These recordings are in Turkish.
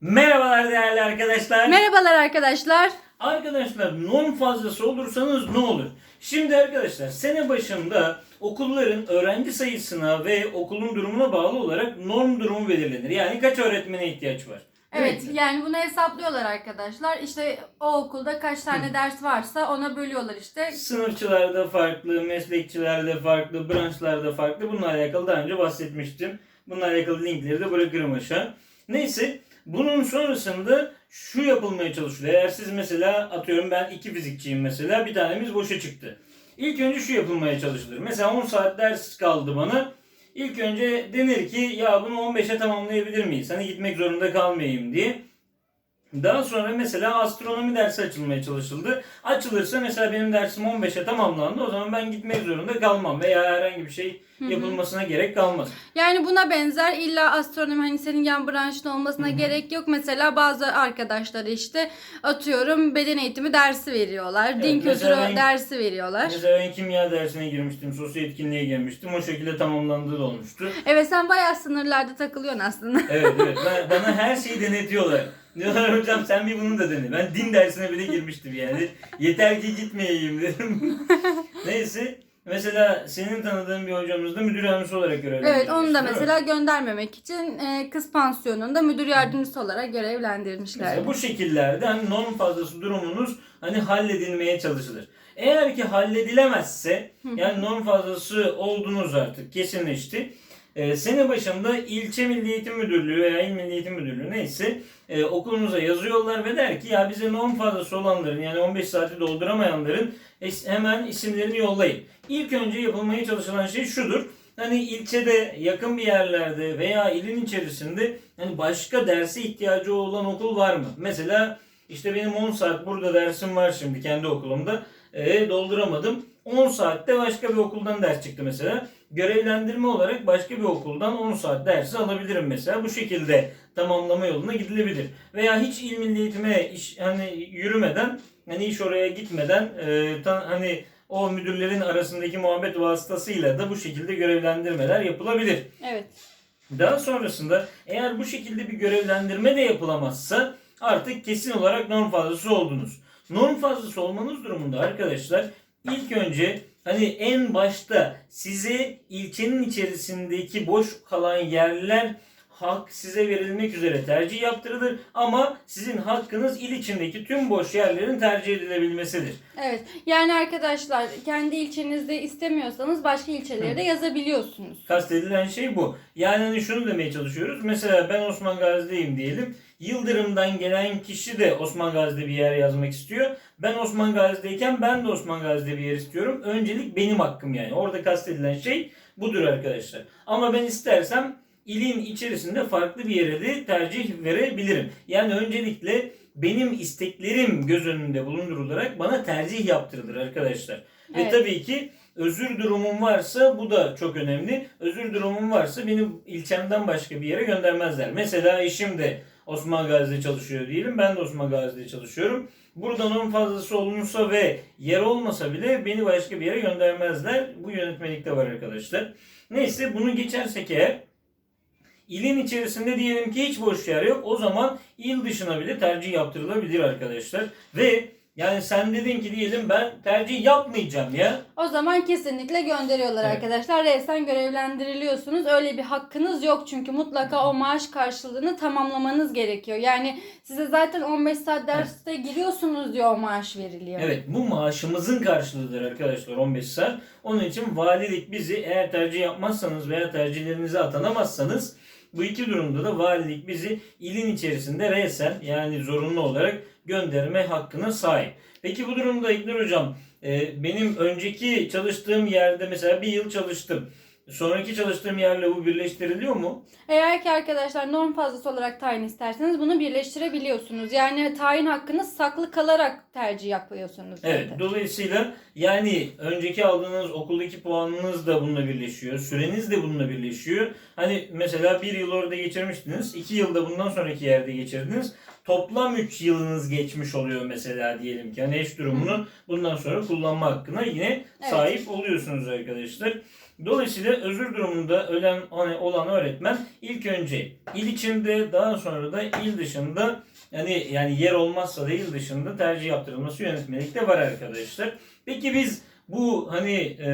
Merhabalar değerli arkadaşlar. Merhabalar arkadaşlar. Arkadaşlar norm fazlası olursanız ne olur? Şimdi arkadaşlar sene başında okulların öğrenci sayısına ve okulun durumuna bağlı olarak norm durumu belirlenir. Yani kaç öğretmene ihtiyaç var? Evet mi? yani bunu hesaplıyorlar arkadaşlar. İşte o okulda kaç tane ders varsa ona bölüyorlar işte. Sınıfçılarda farklı, meslekçilerde farklı, branşlarda farklı. Bununla alakalı daha önce bahsetmiştim. Bununla alakalı linkleri de bırakırım aşağı. Neyse bunun sonrasında şu yapılmaya çalışılıyor. Eğer siz mesela atıyorum ben iki fizikçiyim mesela bir tanemiz boşa çıktı. İlk önce şu yapılmaya çalışılır. Mesela 10 saat ders kaldı bana. İlk önce denir ki ya bunu 15'e tamamlayabilir miyiz? Hani gitmek zorunda kalmayayım diye. Daha sonra mesela astronomi dersi açılmaya çalışıldı. Açılırsa mesela benim dersim 15'e tamamlandı. O zaman ben gitmek zorunda kalmam veya herhangi bir şey yapılmasına gerek kalmaz. Yani buna benzer illa astronomi hani senin yan branşın olmasına Hı hı. gerek yok. Mesela bazı arkadaşları işte atıyorum beden eğitimi dersi veriyorlar. Evet, din kültürü ben- dersi veriyorlar. Mesela ben kimya dersine girmiştim, sosyal etkinliğe girmiştim. O şekilde tamamlandığı da olmuştu. Evet sen bayağı sınırlarda takılıyorsun aslında. Evet evet. Ben- bana her şeyi denetiyorlar. Diyorlar hocam sen bir bunu da dene. Ben din dersine bile girmiştim yani. Yeter ki gitmeyeyim dedim. Neyse. Mesela senin tanıdığın bir hocamız da müdür yardımcısı olarak görevlendirilmiş. Evet onu da mesela göndermemek için e, kız pansiyonunda müdür yardımcısı olarak görevlendirmişler. Mesela bu şekillerde hani norm fazlası durumunuz hani halledilmeye çalışılır. Eğer ki halledilemezse yani norm fazlası oldunuz artık kesinleşti. Ee, sene başında ilçe Milli Eğitim Müdürlüğü veya İl Milli Eğitim Müdürlüğü neyse e, okulunuza yazıyorlar ve der ki ya bize norm fazlası olanların yani 15 saati dolduramayanların hemen isimlerini yollayın. İlk önce yapılmaya çalışılan şey şudur. Hani ilçede yakın bir yerlerde veya ilin içerisinde hani başka derse ihtiyacı olan okul var mı? Mesela işte benim 10 saat burada dersim var şimdi kendi okulumda. E, dolduramadım. 10 saatte başka bir okuldan ders çıktı mesela. Görevlendirme olarak başka bir okuldan 10 saat dersi alabilirim mesela. Bu şekilde tamamlama yoluna gidilebilir. Veya hiç il milli eğitime iş, hani yürümeden hani iş oraya gitmeden e, ta- hani o müdürlerin arasındaki muhabbet vasıtasıyla da bu şekilde görevlendirmeler yapılabilir. Evet. Daha sonrasında eğer bu şekilde bir görevlendirme de yapılamazsa artık kesin olarak norm fazlası oldunuz. Norm fazlası olmanız durumunda arkadaşlar ilk önce hani en başta size ilçenin içerisindeki boş kalan yerler hak size verilmek üzere tercih yaptırılır ama sizin hakkınız il içindeki tüm boş yerlerin tercih edilebilmesidir. Evet. Yani arkadaşlar kendi ilçenizde istemiyorsanız başka ilçelere de yazabiliyorsunuz. Kastedilen şey bu. Yani hani şunu demeye çalışıyoruz. Mesela ben Osman Gazi'deyim diyelim. Yıldırım'dan gelen kişi de Osman Gazi'de bir yer yazmak istiyor. Ben Osman Gazi'deyken ben de Osman Gazi'de bir yer istiyorum. Öncelik benim hakkım yani. Orada kastedilen şey budur arkadaşlar. Ama ben istersem ilin içerisinde farklı bir yere de tercih verebilirim. Yani öncelikle benim isteklerim göz önünde bulundurularak bana tercih yaptırılır arkadaşlar. Ve Evet. tabii ki özür durumum varsa bu da çok önemli. Özür durumum varsa beni ilçemden başka bir yere göndermezler. Mesela eşim de Osman Gazi'de çalışıyor diyelim. Ben de Osman Gazi'de çalışıyorum. Buradan onun fazlası olunursa ve yer olmasa bile beni başka bir yere göndermezler. Bu yönetmelikte var arkadaşlar. Neyse bunu geçersek eğer ilin içerisinde diyelim ki hiç boş yer yok. O zaman il dışına bile tercih yaptırılabilir arkadaşlar. Ve yani sen dedin ki diyelim ben tercih yapmayacağım ya. O zaman kesinlikle gönderiyorlar Evet. arkadaşlar. Resmen görevlendiriliyorsunuz. Öyle bir hakkınız yok çünkü mutlaka o maaş karşılığını tamamlamanız gerekiyor. Yani size zaten 15 saat derste giriyorsunuz diyor o maaş veriliyor. Evet bu maaşımızın karşılığıdır arkadaşlar 15 saat. Onun için valilik bizi eğer tercih yapmazsanız veya tercihlerinize atanamazsanız bu iki durumda da valilik bizi ilin içerisinde resen yani zorunlu olarak gönderme hakkına sahip. Peki bu durumda İlknur Hocam e, benim önceki çalıştığım yerde mesela bir yıl çalıştım. Sonraki çalıştığım yerle bu birleştiriliyor mu? Eğer ki arkadaşlar norm fazlası olarak tayin isterseniz bunu birleştirebiliyorsunuz. Yani tayin hakkınız saklı kalarak tercih yapıyorsunuz. Evet. zaten. Dolayısıyla yani önceki aldığınız okuldaki puanınız da bununla birleşiyor. Süreniz de bununla birleşiyor. Hani mesela bir yıl orada geçirmiştiniz. iki yılda bundan sonraki yerde geçirdiniz. Toplam 3 yılınız geçmiş oluyor mesela diyelim ki. Hani eş durumunu bundan sonra kullanma hakkına yine Evet. sahip oluyorsunuz arkadaşlar. Dolayısıyla özür durumunda ölen hani olan öğretmen ilk önce il içinde daha sonra da il dışında yani yani yer olmazsa da il dışında tercih yaptırılması yönetmelikte var arkadaşlar. Peki biz bu hani e,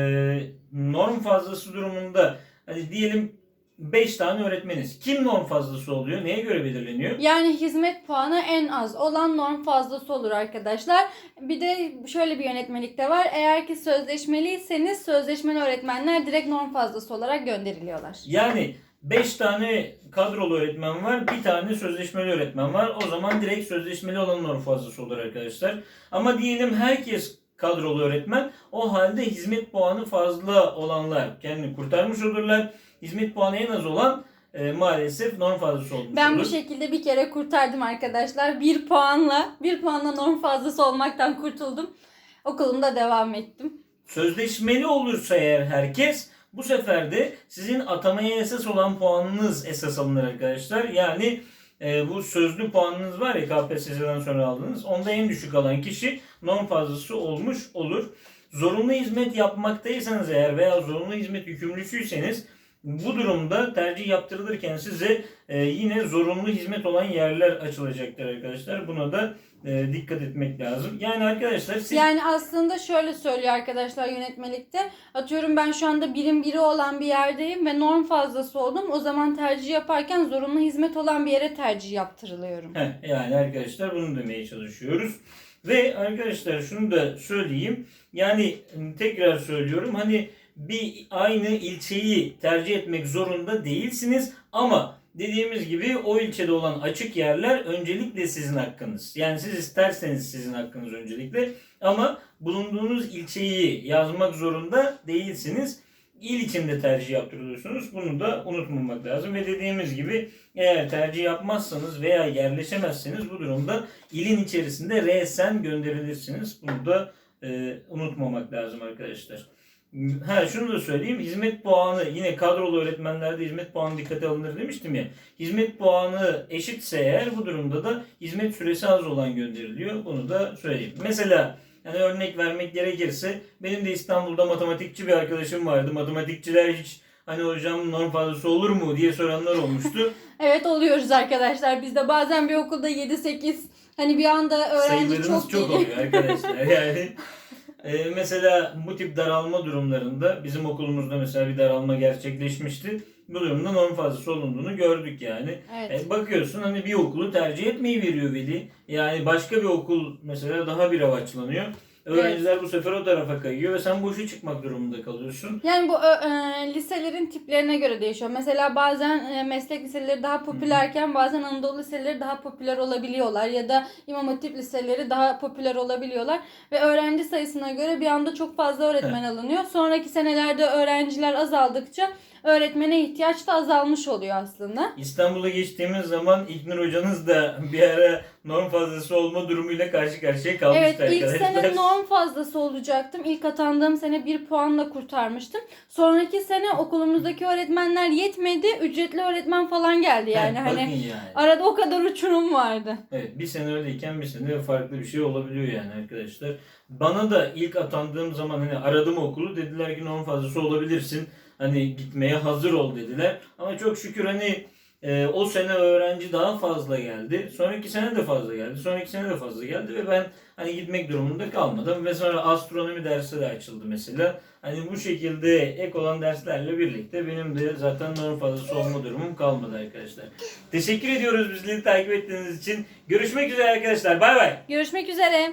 norm fazlası durumunda hani diyelim 5 tane öğretmeniz. Kim norm fazlası oluyor? Neye göre belirleniyor? Yani hizmet puanı en az olan norm fazlası olur arkadaşlar. Bir de şöyle bir yönetmelik de var. Eğer ki sözleşmeliyseniz sözleşmeli öğretmenler direkt norm fazlası olarak gönderiliyorlar. Yani 5 tane kadrolu öğretmen var, bir tane sözleşmeli öğretmen var. O zaman direkt sözleşmeli olan norm fazlası olur arkadaşlar. Ama diyelim herkes kadrolu öğretmen. O halde hizmet puanı fazla olanlar kendini kurtarmış olurlar. Hizmet puanı en az olan e, maalesef norm fazlası olmuş Ben olur. bu şekilde bir kere kurtardım arkadaşlar. Bir puanla, bir puanla norm fazlası olmaktan kurtuldum. Okulumda devam ettim. Sözleşmeli olursa eğer herkes bu sefer de sizin atamaya esas olan puanınız esas alınır arkadaşlar. Yani e, bu sözlü puanınız var ya KPSS'den sonra aldınız. Onda en düşük alan kişi norm fazlası olmuş olur. Zorunlu hizmet yapmaktaysanız eğer veya zorunlu hizmet yükümlüsüyseniz bu durumda tercih yaptırılırken size e, yine zorunlu hizmet olan yerler açılacaktır arkadaşlar. Buna da e, dikkat etmek lazım. Yani arkadaşlar siz Yani aslında şöyle söylüyor arkadaşlar yönetmelikte. Atıyorum ben şu anda birim biri olan bir yerdeyim ve norm fazlası oldum. O zaman tercih yaparken zorunlu hizmet olan bir yere tercih yaptırılıyorum. Heh, yani arkadaşlar bunu demeye çalışıyoruz. Ve arkadaşlar şunu da söyleyeyim. Yani tekrar söylüyorum. Hani bir aynı ilçeyi tercih etmek zorunda değilsiniz ama dediğimiz gibi o ilçede olan açık yerler öncelikle sizin hakkınız. Yani siz isterseniz sizin hakkınız öncelikle ama bulunduğunuz ilçeyi yazmak zorunda değilsiniz. İl içinde tercih yaptırıyorsunuz. Bunu da unutmamak lazım. Ve dediğimiz gibi eğer tercih yapmazsanız veya yerleşemezseniz bu durumda ilin içerisinde resen gönderilirsiniz. Bunu da e, unutmamak lazım arkadaşlar. Ha şunu da söyleyeyim. Hizmet puanı yine kadrolu öğretmenlerde hizmet puanı dikkate alınır demiştim ya. Hizmet puanı eşitse eğer bu durumda da hizmet süresi az olan gönderiliyor. Bunu da söyleyeyim. Mesela yani örnek vermek gerekirse benim de İstanbul'da matematikçi bir arkadaşım vardı. Matematikçiler hiç hani hocam norm fazlası olur mu diye soranlar olmuştu. Evet oluyoruz arkadaşlar. Biz de bazen bir okulda 7-8 hani bir anda öğrenci Sayılarınız çok, çok, oluyor arkadaşlar. Yani e, mesela bu tip daralma durumlarında bizim okulumuzda mesela bir daralma gerçekleşmişti. Bu durumda norm fazlası olunduğunu gördük yani. Evet. E, bakıyorsun hani bir okulu tercih etmeyi veriyor veli. Yani başka bir okul mesela daha bir avaçlanıyor. Öğrenciler bu sefer o tarafa kayıyor ve sen boşu çıkmak durumunda kalıyorsun. Yani bu ö- e, liselerin tiplerine göre değişiyor. Mesela bazen e, meslek liseleri daha popülerken bazen Anadolu liseleri daha popüler olabiliyorlar ya da İmam Hatip liseleri daha popüler olabiliyorlar ve öğrenci sayısına göre bir anda çok fazla öğretmen alınıyor. Sonraki senelerde öğrenciler azaldıkça öğretmene ihtiyaç da azalmış oluyor aslında. İstanbul'a geçtiğimiz zaman İlknur hocanız da bir ara norm fazlası olma durumuyla karşı karşıya kalmıştı Evet ilk arkadaşlar. sene norm fazlası olacaktım. İlk atandığım sene bir puanla kurtarmıştım. Sonraki sene okulumuzdaki öğretmenler yetmedi. Ücretli öğretmen falan geldi yani. Hani yani. arada o kadar uçurum vardı. Evet bir sene öyleyken bir sene farklı bir şey olabiliyor yani arkadaşlar. Bana da ilk atandığım zaman hani aradım okulu dediler ki norm fazlası olabilirsin. Hani gitmeye hazır ol dediler. Ama çok şükür hani e, o sene öğrenci daha fazla geldi. Sonraki sene de fazla geldi. Sonraki sene de fazla geldi ve ben hani gitmek durumunda kalmadım. Ve sonra astronomi dersi de açıldı mesela. Hani bu şekilde ek olan derslerle birlikte benim de zaten norm fazlası olma durumum kalmadı arkadaşlar. Teşekkür ediyoruz bizleri takip ettiğiniz için. Görüşmek üzere arkadaşlar. Bay bay. Görüşmek üzere.